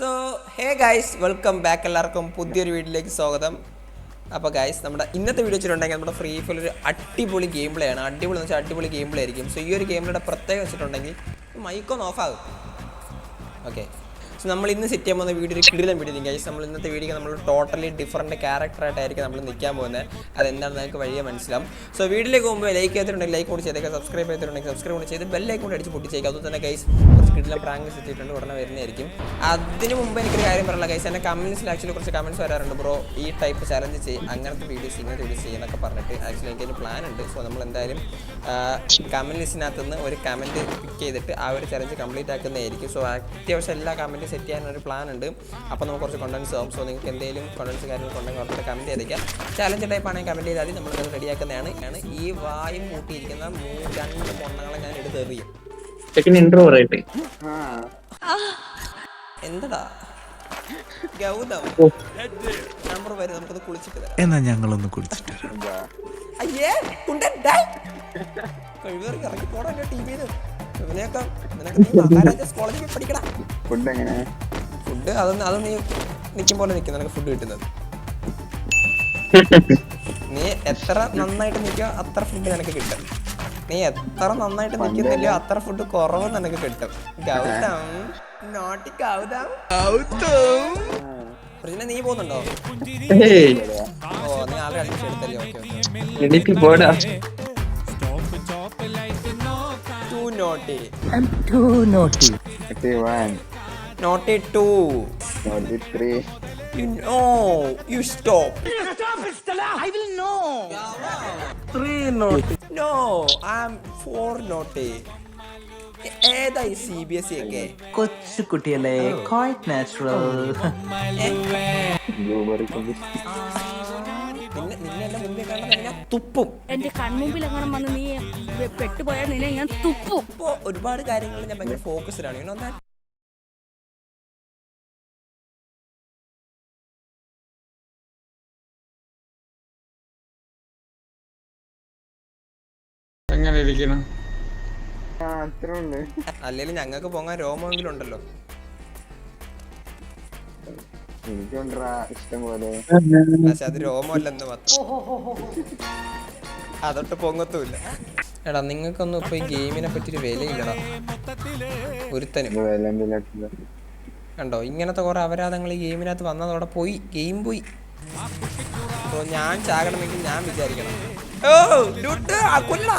So hey guys welcome back എല്ലാവർക്കും. പുതിയൊരു വീഡിയോയിലേക്ക് സ്വാഗതം. അപ്പോൾ ഗായ്സ് നമ്മുടെ ഇന്നത്തെ വീഡിയോ വെച്ചിട്ടുണ്ടെങ്കിൽ നമ്മുടെ ഫ്രീ ഫയർ ഒരു അടിപൊളി ഗെയിം പ്ലേ ആണ്. അടിപൊളി എന്ന് വെച്ചാൽ അടിപൊളി ഗെയിം പ്ലേ ആയിരിക്കും. സോ ഈ ഒരു ഗെയിം പ്രത്യേകം വെച്ചിട്ടുണ്ടെങ്കിൽ മൈക്കൊന്ന് ഓഫ് ആകും ഓക്കെ സോ നമ്മൾ ഇന്ന് സെറ്റ് ചെയ്യാൻ പോകുന്ന വീഡിയോ ഒരു കിടിലം വീഡിയോ ഗൈസ് നമ്മൾ ഇന്നത്തെ വീഡിയോ നമ്മൾ ടോട്ടലി ഡിഫറന്റ് ക്യാരക്ടറായിട്ടായിരിക്കും നമ്മൾ നിൽക്കാൻ പോകുന്നത്. അതെന്താണെന്ന് നിങ്ങൾക്ക് വഴിയെ മനസ്സിലാവും. സോ വീഡിയോയിലേക്ക് പോകുമ്പോൾ ലൈക്ക് ചെയ്തിട്ടുണ്ടെങ്കിൽ ലൈക്ക് കൂടി ചെയ്തേക്കാം സബ്സ്ക്രൈബ് ചെയ്തിട്ടുണ്ടെങ്കിൽ സബ്സ്ക്രൈബ് കൂടി ചെയ്ത് ബെല്ലൈക്ക് കൂടി അടിച്ച് പൊട്ടിച്ചേക്കാം. അതുപോലെ തന്നെ ഗൈസ് കുറച്ച് കിടിലം പ്രാങ്ക് എത്തിയിട്ടുണ്ട് ഉടനെ വരുന്നതായിരിക്കും. അതിന് മുമ്പ് എനിക്കൊരു കാര്യം പറയാനുള്ള ഗൈസ് എന്റെ കമൻസിൽ ആക്ച്വലി കുറച്ച് കമൻസ് വരാറുണ്ട് ബ്രോ ഈ ടൈപ്പ് ചലഞ്ച് ചെയ്യും അങ്ങനത്തെ വീഡിയോസ് ഇങ്ങനത്തെ വീഡിയോസ് ചെയ്യുന്നൊക്കെ പറഞ്ഞിട്ട് ആക്ച്വലി എനിക്കൊരു പ്ലാൻ ഉണ്ട്. സോ നമ്മൾ എന്തായാലും കമന്റ് ലിസ്റ്റിനകത്ത് നിന്ന് ഒരു കമന്റ് പിക്ക് ചെയ്തിട്ട് ആ ഒരു ചലഞ്ച് കംപ്ലീറ്റ് ആക്കുന്നതായിരിക്കും. സോ അത്യാവശ്യം എല്ലാ കമന്റും സെറ്റ് ചെയ്യാൻ ഒരു പ്ലാൻ ഉണ്ട്. അപ്പോൾ നമുക്ക് കുറച്ച് കണ്ടൻസ് ആവും. സോ നിങ്ങൾക്ക് എന്തെങ്കിലും കണ്ടൻസ് കാര്യങ്ങൾ ഉണ്ടെങ്കിൽ ഉറപ്പായിട്ട് കമന്റ് ചെയ്തേക്കാം. ചാലഞ്ച് ടൈപ്പ് ആണെങ്കിൽ കമന്റ് ചെയ്താൽ നമ്മൾ അത് റെഡിയാക്കുന്നതാണ് ആണ് ഈ വായും കൂട്ടിയിരിക്കുന്ന മൂ- രണ്ട് മൊണ്ണകളെ ഞാൻ എടുത്ത് എറിയും. ഇൻട്രോ പറയട്ടെ? എന്തടാ? ഗൗതം. നമ്പർ വരും നമുക്കത് കുളിച്ചിട്ട് തരാം. എന്നാ ഞങ്ങളൊന്ന് കുളിച്ചിട്ട്. അയ്യേ കുണ്ടൻ ഡായ് കഴിവേറി ഇറങ്ങി പോടാ എന്റെ ടി വിയിൽ ഇവനെയൊക്കെ നിനക്ക് നീ മഹാരാജാസ് കോളേജിൽ പഠിക്കടാ ഫുഡ് എങ്ങനെ? ഫുഡ് അത് അത് നീ നിൽക്കും പോലെ നിൽക്കും നിനക്ക് ഫുഡ് കിട്ടുന്നത്. നീ എത്ര നന്നായിട്ട് നിൽക്കോ അത്ര ഫുഡ് നിനക്ക് കിട്ടും. നീ എത്ര നന്നായിട്ട് നിൽക്കുന്നില്ലയോ അത്ര ഫുഡ് കുറവ് നിനക്ക് കിട്ടും. ഗൗതം നോട്ടി ഗൗതം. പ്രശ്നം നീ പോകുന്നുണ്ടോ? ഓ നീ ആളെ admission എടുത്തല്ലേ okay okay. naughty. I'm too naughty. Naughty one. Naughty two. Naughty three. You know. You stop. You stop it, Stella. I will know. Yeah, wow. Three naughty. No, I'm four naughty. ഏതായി C B S C ഒക്കെ കൊച്ചു കുട്ടിയല്ലേ quite natural തുപ്പും. എന്റെ കൺമുമ്പിൽ അങ്ങനെ വന്ന് നീ പെട്ടുപോയാൽ നിന്നെ ഞാൻ തുപ്പും. ഇപ്പോൾ ഒരുപാട് കാര്യങ്ങൾ ഞാൻ ഭയങ്കര ഫോക്കസ്ഡാണ് ഇങ്ങനെ അല്ലെങ്കിൽ എങ്ങനെ ഇരിക്കണം ഞങ്ങൾക്ക് പോകാൻ രോമമെങ്കിലും ഉണ്ടല്ലോ. എനിക്കുണ്ടാ ഇഷ്ടം പോലെ പക്ഷെ അത് രോമമല്ലെന്ന് മാത്രം. അതൊട്ട് പൊങ്ങത്തൂല്ല. എടാ നിങ്ങൾക്കൊന്നും ഇപ്പൊ ഈ ഗെയിമിനെ പറ്റി ഒരു വിലയില്ലടാ. ഒരുത്തനും. കണ്ടോ ഇങ്ങനത്തെ കുറെ അപരാധങ്ങൾ ഈ ഗെയിമിനകത്ത് വന്നതോടെ പോയി. ഗെയിം പോയി. അപ്പൊ ഞാൻ ചാകണമെങ്കിൽ ഞാൻ വിചാരിക്കണം. ഓ ഡൂട്ട്, ആ കൊല്ലടാ.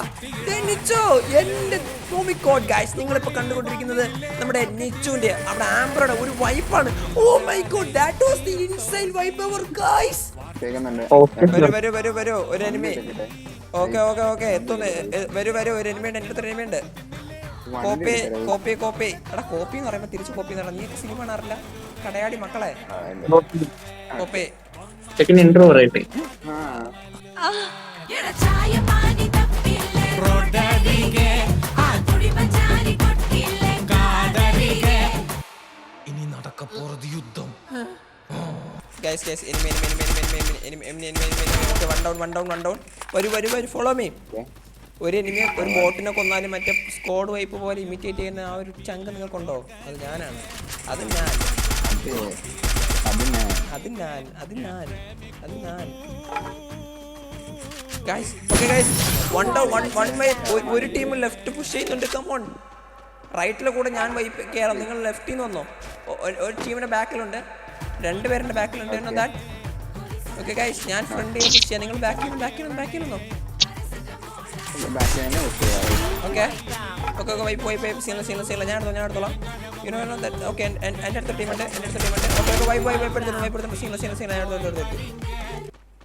കോഡ് ഗൈസ് കണ്ടുകൊണ്ടിരിക്കുന്നത് നമ്മുടെ നിച്ചുവിന്റെ അവിടെ ആംബ്രയുടെ ഒരു വൈപ്പാണ് ഓ my god that was the inside wipe our guys. വരൂ വരൂ വരൂ വരൂ ഒരു എനിമി ഓക്കെ ഓക്കെ ഓക്കെ എത്തുന്നു. വരൂ വരൂ ഒരു എനിമി ഉണ്ട് എന്റെ അടുത്ത് എനിമി ഉണ്ട്. Copy copy copy. എടാ കോപ്പി എന്ന് പറയുമ്പോൾ തിരിച്ച് കോപ്പി എന്ന് നീ സിനിമ കാണാറില്ല. കടയാടി മക്കളെ. കോപ്പി. ചെക്കൻ ഇൻട്രോ പറയട്ടെ ഇനി നടക്ക യുദ്ധം enemy enemy enemy enemy enemy one down one down one down follow ഒരു എനിമി ഒരു ബോട്ടിനെ കൊന്നാലും മറ്റേ സ്കോഡ് വൈപ്പ് പോലെ ഇമിറ്റേറ്റ് ചെയ്യുന്ന ആ ഒരു ചങ്ക് നിങ്ങൾക്കുണ്ടോ അത് ഞാനാണ് അത് ഞാൻ അത് ഞാൻ അത് ഞാൻ അത് ഞാൻ guys okay guys one down one one Y ഒരു ടീം ലെഫ്റ്റ് പുഷ് ചെയ്യുന്നുണ്ട്. കമോൺ റൈറ്റിലെ കൂടെ ഞാൻ വൈപ്പ് കയറാം നിങ്ങൾ ലെഫ്റ്റിൽ നിന്ന് വന്നോ. ഒരു ടീമിന്റെ ബാക്കിലുണ്ട്. രണ്ട് പേരുടെ ബാക്കിലുണ്ട്. എന്നോ ദാറ്റ് ഓക്കെ ഗൈസ് ഞാൻ ഫ്രണ്ടിൽ പുഷ് ചെയ്യാം. നിങ്ങൾ ബാക്കിൽ ബാക്കിൽ ബാക്കിൽ നിന്നോ okay okay okay wipe wipe സീനില്ല സീനില്ല സീനില്ല ഞാൻ എടുത്തോ ഞാൻ എടുത്തോളാം. യു നോ ദാറ്റ് ഓക്കെ എന്റെ അടുത്ത ടീമുണ്ട് എന്റെ അടുത്ത ടീമുണ്ട് ഓക്കെ ഓക്കെ വൈപ്പ് വൈപ്പ് എടുത്തു വൈപ്പ് എടുത്തു സീനില്ല സീനില്ല ഞാൻ എടുത്തു എടുത്തു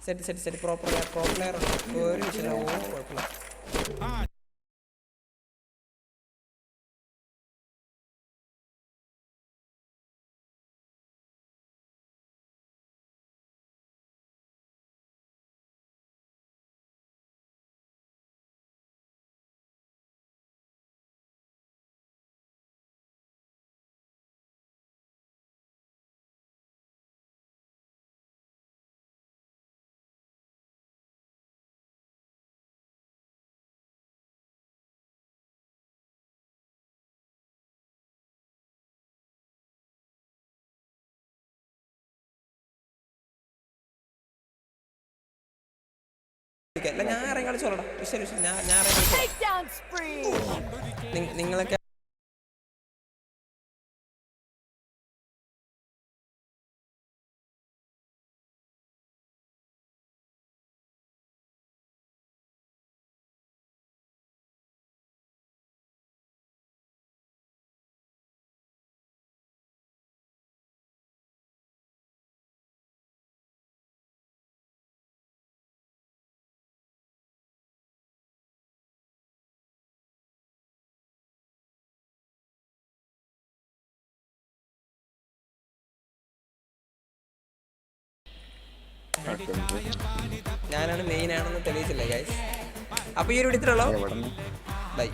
set set set proper proper ഒരു വിഷയം കുഴപ്പമില്ല. ഓക്കെ അല്ല ഞാൻ ഇറങ്ങി കളിച്ചോളടാ. വിഷയം ഞാൻ ഞാൻ ഇറങ്ങി കളിച്ചോളാം. നിങ്ങളൊക്കെ ഞാനാണ് മെയിൻ ആണെന്ന് തെളിയിച്ചില്ലേ ഗൈസ് അപ്പോൾ ഈ ഒരു എവിടെ ബൈ